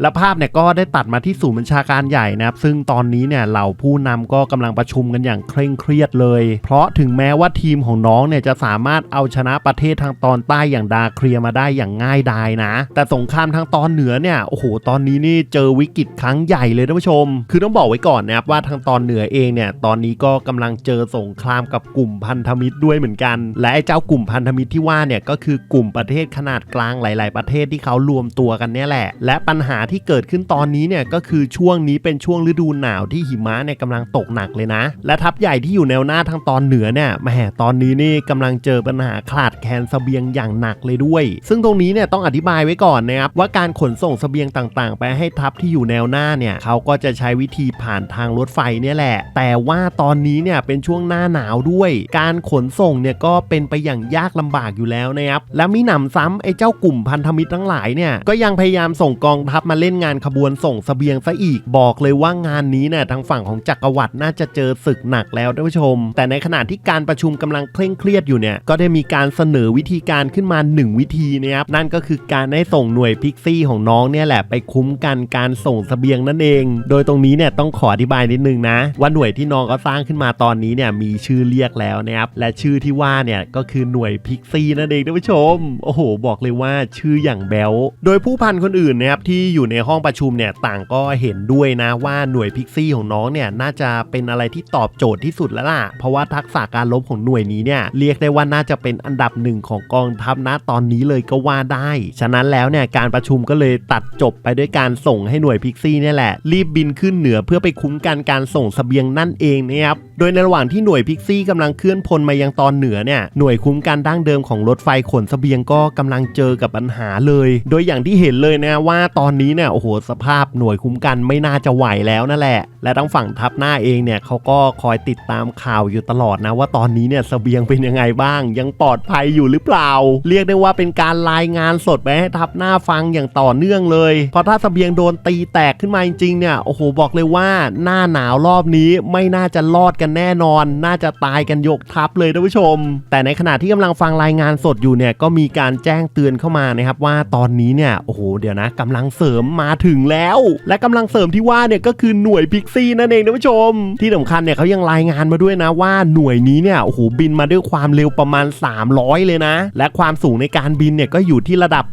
และภาพเนี่ยก็ได้ตัดมาที่ศูนย์บัญชาการใหญ่นะครับ ซึ่งตอนนี้เนี่ยเหล่าผู้นำก็กำลังประชุมกันอย่างเคร่งเครียดเลย เพราะถึงแม้ว่าทีมของน้องเนี่ยจะสามารถเอาชนะประเทศทางตอนใต้อย่างดาเคลียมาได้อย่างง่ายดายนะ แต่สงครามทางตอนเหนือเนี่ยโอ้โหตอนนี้นี่เจอวิกฤตครั้งใหญ่เลยท่านผู้ชม คือต้องบอกไว้ก่อนนะครับว่าทางตอนเหนือเองเนี่ยตอนนี้ก็กำลังเจอสงครามกับกลุ่มพันธมิตรด้วยเหมือนกัน และไอ้เจ้ากลุ่มพันธมิตรที่ว่าเนี่ยก็คือกลุ่มประเทศขนาดกลางหลาย ๆ ประเทศที่เขารวมตัวกันเนี่ยแหละ และปัญหาที่เกิดขึ้นตอนนี้เนี่ยก็คือช่วงนี้เป็นช่วงฤดูหนาวที่หิมะเนี่ยกำลังตกหนักเลยนะ และทัพใหญ่ที่อยู่แนวหน้าทางตอนเหนือเนี่ยแหมตอนนี้นี่กำลังเจอปัญหาขาดแคลนเสบียงอย่างหนักเลยด้วย ซึ่งตรงนี้เนี่ยต้องอธิบายไว้ก่อนนะครับว่าการขนส่งเสบียงต่างๆ ไปให้ทัพที่อยู่แนวหน้าเนี่ยเขาก็จะใช้วิธีผ่านทางรถไฟเนี่ยแหละ แต่ว่าตอนนี้เนี่ยเป็นช่วงหน้าหนาวด้วย การขนส่งเนี่ยก็เป็นไปอย่างยากลำบากอยู่แล้วนะครับและมีหนำซ้ำไอ้เจ้ากลุ่มพันธมิตรทั้งหลายเนี่ยก็ยังพยายามส่งกองทัพมาเล่นงานขบวนส่งเสบียงซะอีก บอกเลยว่างานนี้เนี่ยทางฝั่งของจักรวรรดิน่าจะเจอศึกหนักแล้วท่านผู้ชม แต่ในขณะที่การประชุมกำลังเคร่งเครียดอยู่เนี่ยก็ได้มีการเสนอวิธีการขึ้นมา 1 วิธีนะครับนั่นก็คือการให้ส่งหน่วยพิกซี่ของน้องเนี่ยแหละไปคุ้มกันการส่งเสบียงนั่นเอง โดยตรงนี้เนี่ยต้องขออธิบายนิดนึงนะว่าหน่วยที่น้องก็สร้างขึ้นมาตอนนี้เนี่ยมีชื่อเรียกแล้วนะครับและชื่อที่ว่าเนี่ยก็คือหน่วยพิกซี่นั่นเองท่านผู้ชม โอ้โห บอกเลยว่าชื่ออย่างแบลโดยผู้พันคนอื่นนะครับที่อยู่ในห้องประชุมเนี่ยต่างก็เห็นด้วยนะว่าหน่วยพิกซี่ของน้องเนี่ยน่าจะเป็นอะไรที่ตอบโจทย์ที่สุดแล้วล่ะ เพราะว่าทักษะการลบของหน่วยนี้เนี่ยเรียกได้ว่าน่าจะเป็นอันดับหนึ่งของกองทัพนะตอนนี้เลยก็ว่าได้ ฉะนั้นแล้วเนี่ยการประชุมก็เลยตัดจบไปด้วยการส่งให้หน่วยพิกซี่เนี่ยแหละรีบบินขึ้นเหนือเพื่อไปคุ้มกันการส่งสเสบียงนั่นเองนะครับโดยในระหว่างที่หน่วยพิกซี่กำลังเคลื่อนพลมายังตอนเหนือเนี่ยหน่วยคุ้มกันดั้งเดิมของรถไฟขนสเสบียงก็กำลังเจอกับปัญหาเลย โดยอย่างที่เห็นเลยนะว่าตอนนี้เนี่ยโอ้โหสภาพหน่วยคุ้มกันไม่น่าจะไหวแล้วนั่นแหละ และทั้งฝั่งทัพหน้าเองเนี่ยเขาก็คอยติดตามข่าวอยู่ตลอดนะว่าตอนนี้เนี่ยสเสบียงเป็นยังไงบ้าง ยังปลอดภัยอยู่หรือเปล่า เรียกได้ว่าเป็นการรายงานสดไปให้ทัพหน้าฟังอย่างต่อเนื่องเลย เพราะถ้าสเสบียงโดนตีแตกขึ้นมาจริงๆเนี่ยโอ้โหบอกเลยว่าหน้าหนาวรอบนี้ไม่น่าจะรอดกันแน่นอน น่าจะตายกันยกทัพเลยท่านผู้ชม แต่ในขณะที่กำลังฟังรายงานสดอยู่เนี่ยก็มีการแจ้งเตือนเข้ามานะครับว่าตอนนี้เนี่ยโอ้โหเดี๋ยวนะกำลังเสริมมาถึงแล้ว และกำลังเสริมที่ว่าเนี่ยก็คือหน่วยพิกซี่นั่นเองท่านผู้ชม ที่สำคัญเนี่ยเขายังรายงานมาด้วยนะว่าหน่วยนี้เนี่ยโอ้โหบินมาด้วยความเร็วประมาณ 300 เลยนะ และความสูงในการบินเนี่ยก็อยู่ที่ระดับ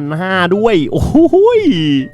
8,500 ด้วย โอ้โห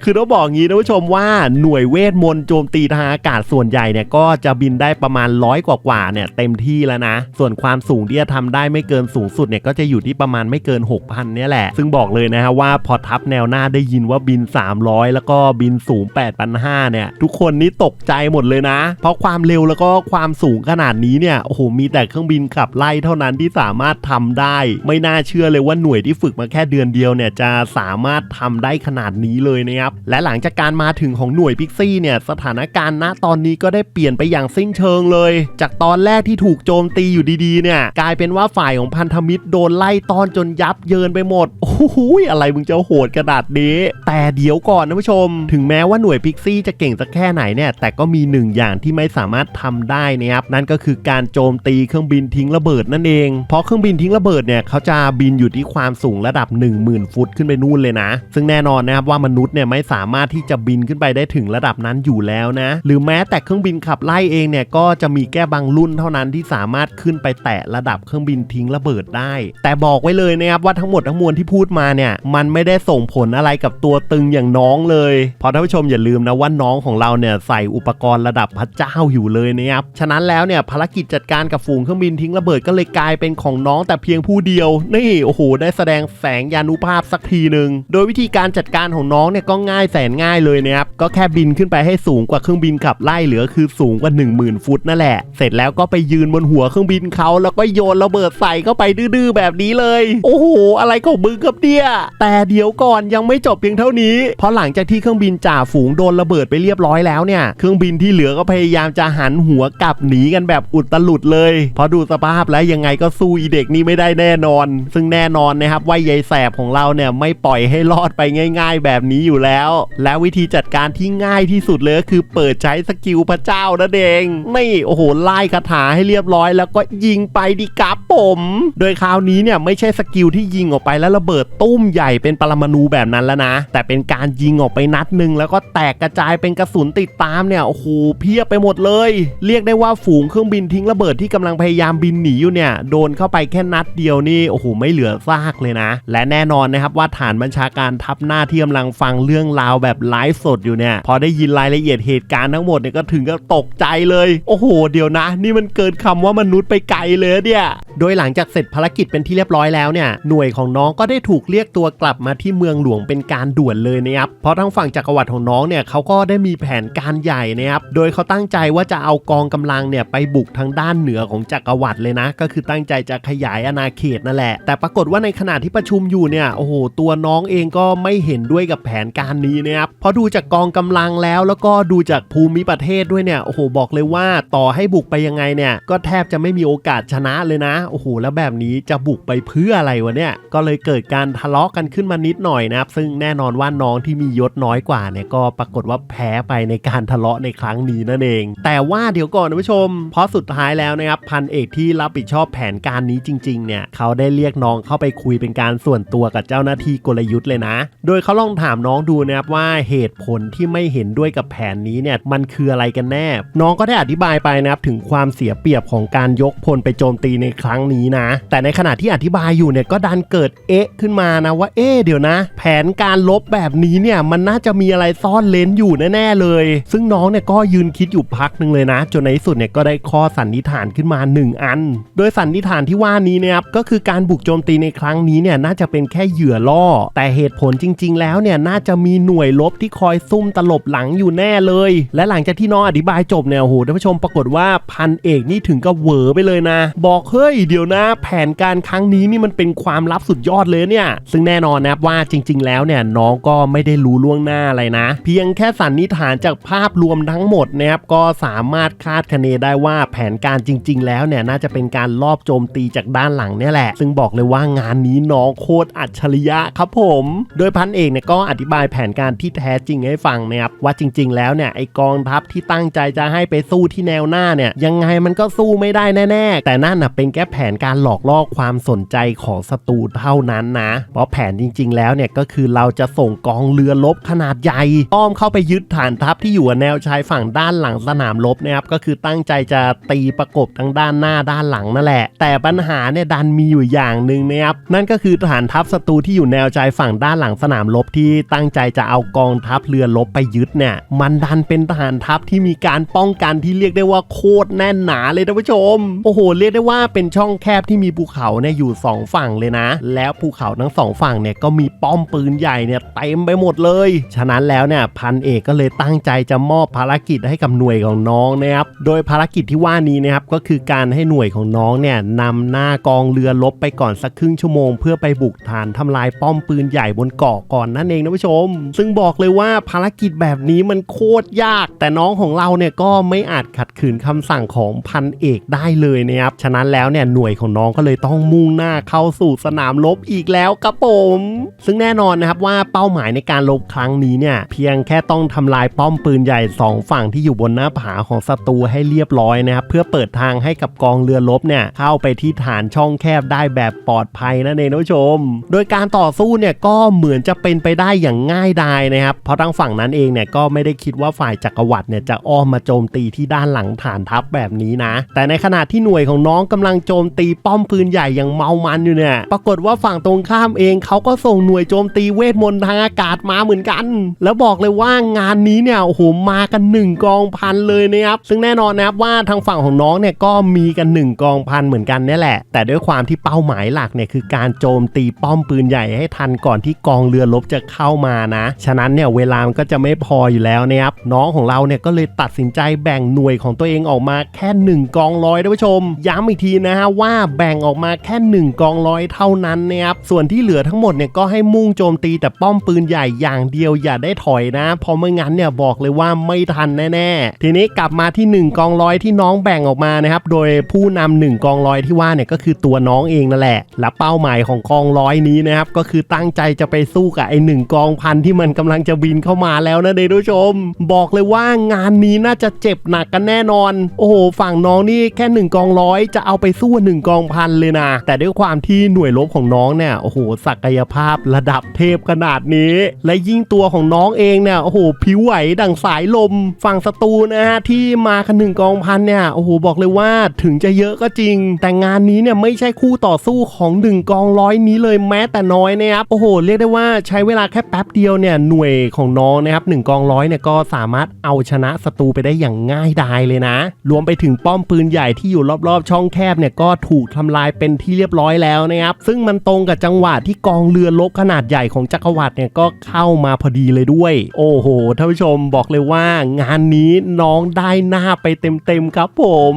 คือต้องบอกงี้ท่านผู้ชมว่าหน่วยเวทมนต์โจมตีทางอากาศส่วนใหญ่เนี่ยก็จะบินได้ประมาณร้อยกว่าๆเนี่ยเต็มที่แล้วนะ ส่วนความสูงที่จะทำได้ไม่เกินสูงสุดเนี่ยก็จะอยู่ที่ประมาณไม่เกิน 6,000เนี่ยแหละ ซึ่งบอกเลยนะฮะว่าพอทัพแนวหน้าได้ยินว่าบิน300 แล้วก็บินสูง 8,500 เนี่ย ทุกคนนี่ตกใจหมดเลยนะ เพราะความเร็วแล้วก็ความสูงขนาดนี้เนี่ย โอ้โห มีแต่เครื่องบินขับไล่เท่านั้นที่สามารถทำได้ ไม่น่าเชื่อเลยว่าหน่วยที่ฝึกมาแค่เดือนเดียวเนี่ย จะสามารถทำได้ขนาดนี้เลยนะครับ และหลังจากการมาถึงของหน่วยพิกซี่เนี่ย สถานการณ์ณตอนนี้ก็ได้เปลี่ยนไปอย่างสิ้นเชิงเลย จากตอนแรกที่ถูกโจมตีอยู่ดีๆ เนี่ย กลายเป็นว่าฝ่ายของพันธมิตรโดนไล่ต้อนจนยับเยินไปหมด โอ้โห อะไรมึงจะโหดกระดาษนี้ แต่เดี๋ยวก่อนนะผู้ชม ถึงแม้ว่าหน่วยพิกซี่จะเก่งสักแค่ไหนเนี่ย แต่ก็มีหนึ่งอย่างที่ไม่สามารถทำได้นะครับ นั่นก็คือการโจมตีเครื่องบินทิ้งระเบิดนั่นเอง เพราะเครื่องบินทิ้งระเบิดเนี่ยเขาจะบินอยู่ที่ความสูงระดับ 10,000 ฟุตขึ้นไปนู่นเลยนะ ซึ่งแน่นอนนะครับว่ามนุษย์เนี่ยไม่สามารถที่จะบินขึ้นไปได้ถึงระดับนั้นอยู่แล้วนะ หรือแม้แต่เครื่องบินขับไล่เองเนี่ยก็จะมีแค่บางรุ่นเท่านั้นที่สามารถขึ้นไปแตะระดับเครื่องบินทิ้งระเบิดได้ แต่บอกไว้เลยนะครับว่าทั้งหมดทั้งมวลที่พูดมาเนี่ยมันไม่ได้ส่งผลอะไรกับตัวตึงอย่างน้องเลย เพราะท่านผู้ชมอย่าลืมนะว่าน้องของเราเนี่ยใส่อุปกรณ์ระดับพระเจ้าอยู่เลยนะครับ ฉะนั้นแล้วเนี่ยภารกิจจัดการกับฝูงเครื่องบินทิ้งระเบิดก็เลยกลายเป็นของน้องแต่เพียงผู้เดียว นี่โอ้โหได้แสดงแสงยานุภาพสักทีหนึ่งโดยวิธีการจัดการของน้องเนี่ยก็ง่ายแสนง่ายเลยนะครับก็แค่บินขึ้นไปให้สูงกว่าเครื่องบินขับไล่เหลือคือสูงกว่า 10,000 ฟุตนั่นแหละ เสร็จแล้วก็ไปยืนบนหัวเครื่องบินเขาแล้วก็โยนระเบิดใส่เข้าไปดื้อๆแบบนี้เลย โอ้โห อะไรของมึงครับเนี่ยแต่เดี๋ยวก่อนยังไม่จบเพียงเท่านี้พราะหลังจากที่เครื่องบินจ่าฝูงโดนระเบิดไปเรียบร้อยแล้วเนี่ยเครื่องบินที่เหลือก็พยายามจะหันหัวกลับหนีกันแบบอุดตลุดเลยเพราะดูสภาพแล้วยังไงก็สู้อีเด็กนี้ไม่ได้แน่นอน ซึ่งแน่นอนนะครับว่ายายแสบของเราเนี่ยไม่ปล่อยให้รอดไปง่าย ๆ แบบนี้อยู่แล้ว และวิธีจัดการที่ง่ายที่สุดเลยก็คือเปิดใช้สกิลพระเจ้านั่นเองนี่โอ้โหไล่คาถาให้เรียบร้อย แล้วก็ยิงไปดิครับผม โดยคราวนี้เนี่ยไม่ใช่สกิลที่ยิงออกไปแล้วระเบิดตุ้มใหญ่เป็นปรมาณูแบบนั้นแล้วนะ แต่เป็นการยิงออกไปนัดหนึ่งแล้วก็แตกกระจายเป็นกระสุนติดตามเนี่ยโอ้โหเพียบไปหมดเลย เรียกได้ว่าฝูงเครื่องบินทิ้งระเบิดที่กำลังพยายามบินหนีอยู่เนี่ยโดนเข้าไปแค่นัดเดียวนี่โอ้โหไม่เหลือซากเลยนะ และแน่นอนนะครับว่าฐานบัญชาการทัพหน้าที่กำลังฟังเรื่องราวแบบไลฟ์สดอยู่เนี่ยพอได้ยินรายละเอียดเหตุการณ์ทั้งหมดเนี่ยก็ถึงก็ตกใจเลย โอ้โห เดี๋ยวนะ นี่มันเกินคำว่ามนุษย์ไปไกลเลยเนี่ย โดยหลังจากเสร็จภารกิจเป็นที่เรียบร้อยแล้วเนี่ยหน่วยของน้องก็ได้ถูกเรียกตัวกลับมาที่เมืองหลวงเป็นการด่วนเลยนะครับเพราะทางฝั่งจักรวรรดิของน้องเนี่ยเขาก็ได้มีแผนการใหญ่นะครับโดยเขาตั้งใจว่าจะเอากองกำลังเนี่ยไปบุกทางด้านเหนือของจักรวรรดิเลยนะ ก็คือตั้งใจจะขยายอาณาเขตนั่นแหละ แต่ปรากฏว่าในขณะที่ประชุมอยู่เนี่ยโอ้โหตัวน้องเองก็ไม่เห็นด้วยกับแผนการนี้นะครับเพราะดูจากกองกำลังแล้วแล้วก็ดูจากภูมิประเทศด้วยเนี่ยโอ้โหบอกเลยว่าต่อให้บุกไปยังไงเนี่ยก็แทบจะไม่มีโอกาสชนะเลยนะโอ้โหแล้วแบบนี้จะบุกไปเพื่ออะไรวะเนี่ย ก็เลยเกิดการทะเลาะกันขึ้นมานิดหน่อยนะครับ ซึ่งแน่นอนว่าน้องที่มียศน้อยกว่าเนี่ยก็ปรากฏว่าแพ้ไปในการทะเลาะในครั้งนี้นั่นเอง แต่ว่าเดี๋ยวก่อนนะผู้ชม เพราะสุดท้ายแล้วนะครับพันเอกที่รับผิดชอบแผนการนี้จริงๆเนี่ยเขาได้เรียกน้องเข้าไปคุยเป็นการส่วนตัวกับเจ้าหน้าที่กลยุทธ์เลยนะ โดยเขาลองถามน้องดูนะครับว่าเหตุผลที่ไม่เห็นด้วยกับแผนนี้เนี่ยมันคืออะไรกันแน่ น้องก็ได้อธิบายไปนะครับถึงความเสียเปรียบของการยกพลไปโจมตีในครั้งนี้นะ แต่ในขณะที่อธิบายอยู่เนี่ยก็ดันเกิดเอ๊ะขึ้นมานะว่าเอ๊ะเดี๋ยวนะ แผนการลบแบบนี้เนี่ยมันน่าจะมีอะไรซ่อนเลนอยู่แน่ๆเลย ซึ่งน้องเนี่ยก็ยืนคิดอยู่พักหนึ่งเลยนะ จนในที่สุดเนี่ยก็ได้ข้อสันนิษฐานขึ้นมา 1 อัน โดยสันนิษฐานที่ว่านี้เนี่ยครับก็คือการบุกโจมตีในครั้งนี้เนี่ยน่าจะเป็นแค่เหยื่อล่อ แต่เหตุผลจริง ๆ แล้วเนี่ยน่าจะมีหน่วยลบที่คอยซุ่มตลบหลังอยู่แน่เลย และหลังจากที่น้องอธิบายจบเนี่ยโอ้โหท่านผู้ชมปรากฏว่าพันเอกนี่ถึงกับเหวอไปเลยนะ บอกเฮ้ยเดี๋ยวนะ แผนการครั้งนี้นี่มันเป็นความลับสุดยอดเลยเนี่ย ซึ่งแน่นอนนะครับว่าจริง ๆ แล้วเนี่ยน้องก็ไม่ได้รู้ล่วงหน้าอะไรนะ เพียงแค่สันนิษฐานจากภาพรวมทั้งหมดนะครับก็สามารถคาดคะเนได้ว่าแผนการจริง ๆ แล้วเนี่ยน่าจะเป็นการลอบโจมตีจากด้านหลังเนี่ยแหละ ซึ่งบอกเลยว่างานนี้น้องโคตรอัจฉริยะครับผม โดยพันเอกเนี่ยก็อธิบายแผนการที่แท้จริงให้ฟังนะครับว่าจริง ๆ แล้วเนี่ยไอกองทัพที่ตั้งใจจะให้ไปสู้ที่แนวหน้าเนี่ยยังไงมันก็สู้ไม่ได้แน่ ๆ แต่นั่นน่ะเป็นแค่แผแผนการหลอกล่อความสนใจของศัตรูเท่านั้นนะ เพราะแผนจริง ๆ แล้วเนี่ยก็คือเราจะส่งกองเรือรบขนาดใหญ่อ้อมเข้าไปยึดฐานทัพที่อยู่แนวชายฝั่งด้านหลังสนามรบนะครับก็คือตั้งใจจะตีประกบทั้งด้านหน้าด้านหลังนั่นแหละ แต่ปัญหาเนี่ยดันมีอยู่อย่างหนึ่งนะครับนั่นก็คือฐานทัพศัตรูที่อยู่แนวชายฝั่งด้านหลังสนามรบที่ตั้งใจจะเอากองทัพเรือรบไปยึดเนี่ยมันดันเป็นฐานทัพที่มีการป้องกันที่เรียกได้ว่าโคตรแน่นหนาเลยท่านผู้ชม โอ้โห เรียกได้ว่าเป็นช่องแคบที่มีภูเขาเนี่ยอยู่สองฝั่งเลยนะ แล้วภูเขาทั้งสองฝั่งเนี่ยก็มีป้อมปืนใหญ่เนี่ยเต็มไปหมดเลย ฉะนั้นแล้วเนี่ยพันเอกก็เลยตั้งใจจะมอบภารกิจให้กับหน่วยของน้องนะครับโดยภารกิจที่ว่านี้นะครับก็คือการให้หน่วยของน้องเนี่ยนำหน้ากองเรือลบไปก่อนสักครึ่งชั่วโมง เพื่อไปบุกฐานทำลายป้อมปืนใหญ่บนเกาะก่อนนั่นเองนะผู้ชม ซึ่งบอกเลยว่าภารกิจแบบนี้มันโคตรยาก แต่น้องของเราเนี่ยก็ไม่อาจขัดขืนคำสั่งของพันเอกได้เลยนะครับฉะนั้นแล้วเนี่ยหน่วยของน้องก็เลยต้องมุ่งหน้าเข้าสู่สนามรบอีกแล้วครับผม ซึ่งแน่นอนนะครับว่าเป้าหมายในการรบครั้งนี้เนี่ยเพียงแค่ต้องทำลายป้อมปืนใหญ่สองฝั่งที่อยู่บนหน้าผาของศัตรูให้เรียบร้อยนะครับเพื่อเปิดทางให้กับกองเรือรบเนี่ยเข้าไปที่ฐานช่องแคบได้แบบปลอดภัยนั่นเองนะผู้ชม โดยการต่อสู้เนี่ยก็เหมือนจะเป็นไปได้อย่างง่ายดายนะครับเพราะทางฝั่งนั้นเองเนี่ยก็ไม่ได้คิดว่าฝ่ายจักรวรรดิเนี่ยจะอ้อมมาโจมตีที่ด้านหลังฐานทัพแบบนี้นะ แต่ในขณะที่หน่วยของน้องกำลังโจมตีป้อมปืนใหญ่อย่างเมามันอยู่เนี่ย ปรากฏว่าฝั่งตรงข้ามเองเขาก็ส่งหน่วยโจมตีเวทมนต์ทางอากาศมาเหมือนกัน แล้วบอกเลยว่างานนี้เนี่ยโอ้โหมากันหนึ่งกองพันเลยนะครับ ซึ่งแน่นอนนะครับว่าทางฝั่งของน้องเนี่ยก็มีกันหนึ่งกองพันเหมือนกันนี่แหละ แต่ด้วยความที่เป้าหมายหลักเนี่ยคือการโจมตีป้อมปืนใหญ่ให้ทันก่อนที่กองเรือรบจะเข้ามานะ ฉะนั้นเนี่ยเวลามันก็จะไม่พออยู่แล้วนะครับน้องของเราเนี่ยก็เลยตัดสินใจแบ่งหน่วยของตัวเองออกมาแค่หนึ่งกองร้อยท่านผู้ชม ย้ำอีกทีนะฮะว่าแบ่งออกมาแค่หนึ่งกองร้อยเท่านั้นนะครับส่วนที่เหลือทั้งหมดเนี่ยก็ให้มุ่งโจมตีแต่ป้อมปืนใหญ่อย่างเดียวอย่าได้ถอยนะเพราะไม่งั้นเนี่ยบอกเลยว่าไม่ทันแน่ๆ ทีนี้กลับมาที่ 1 กองร้อยที่น้องแบ่งออกมานะครับโดยผู้นำหนึ่งกองร้อยที่ว่าเนี่ยก็คือตัวน้องเองนั่นแหละ และเป้าหมายของกองร้อยนี้นะครับก็คือตั้งใจจะไปสู้กับไอ้หนึ่งกองพันที่มันกำลังจะบินเข้ามาแล้วนะเด็กผู้ชม บอกเลยว่างานนี้น่าจะเจ็บหนักกันแน่นอน โอ้โหฝั่งน้องนี่แค่หนึ่งกองร้อยจะเอาไปสู้หนึ่งกองพันเลยนะ แต่ด้วยความที่หน่วยรบของน้องเนี่ย โอ้โห ศักยภาพระดับเทพขนาดนี้ และยิ่งตัวของน้องเองเนี่ย โอ้โห ผิวไหวดั่งสายลม ฝั่งศัตรูนะฮะ ที่มากันหนึ่งกองพันเนี่ย โอ้โห บอกเลยว่าถึงจะเยอะก็จริง แต่งานนี้เนี่ยไม่ใช่คู่ต่อสู้ของหนึ่งกองร้อยนี้เลยแม้แต่น้อยนะครับ โอ้โห เรียกได้ว่าใช้เวลาแค่แป๊บเดียวเนี่ยหน่วยของน้องนะครับหนึ่งกองร้อยเนี่ยก็สามารถเอาชนะศัตรูไปได้อย่างง่ายดายเลยนะ รวมไปถึงป้อมปืนใหญ่ที่อยู่รอบๆ ช่องแคบเนี่ยก็ก็ถูกทำลายเป็นที่เรียบร้อยแล้วนะครับ ซึ่งมันตรงกับจังหวะที่กองเรือลบขนาดใหญ่ของจักรวรรดิเนี่ยก็เข้ามาพอดีเลยด้วย โอ้โหท่านผู้ชมบอกเลยว่างานนี้น้องได้หน้าไปเต็มๆครับผม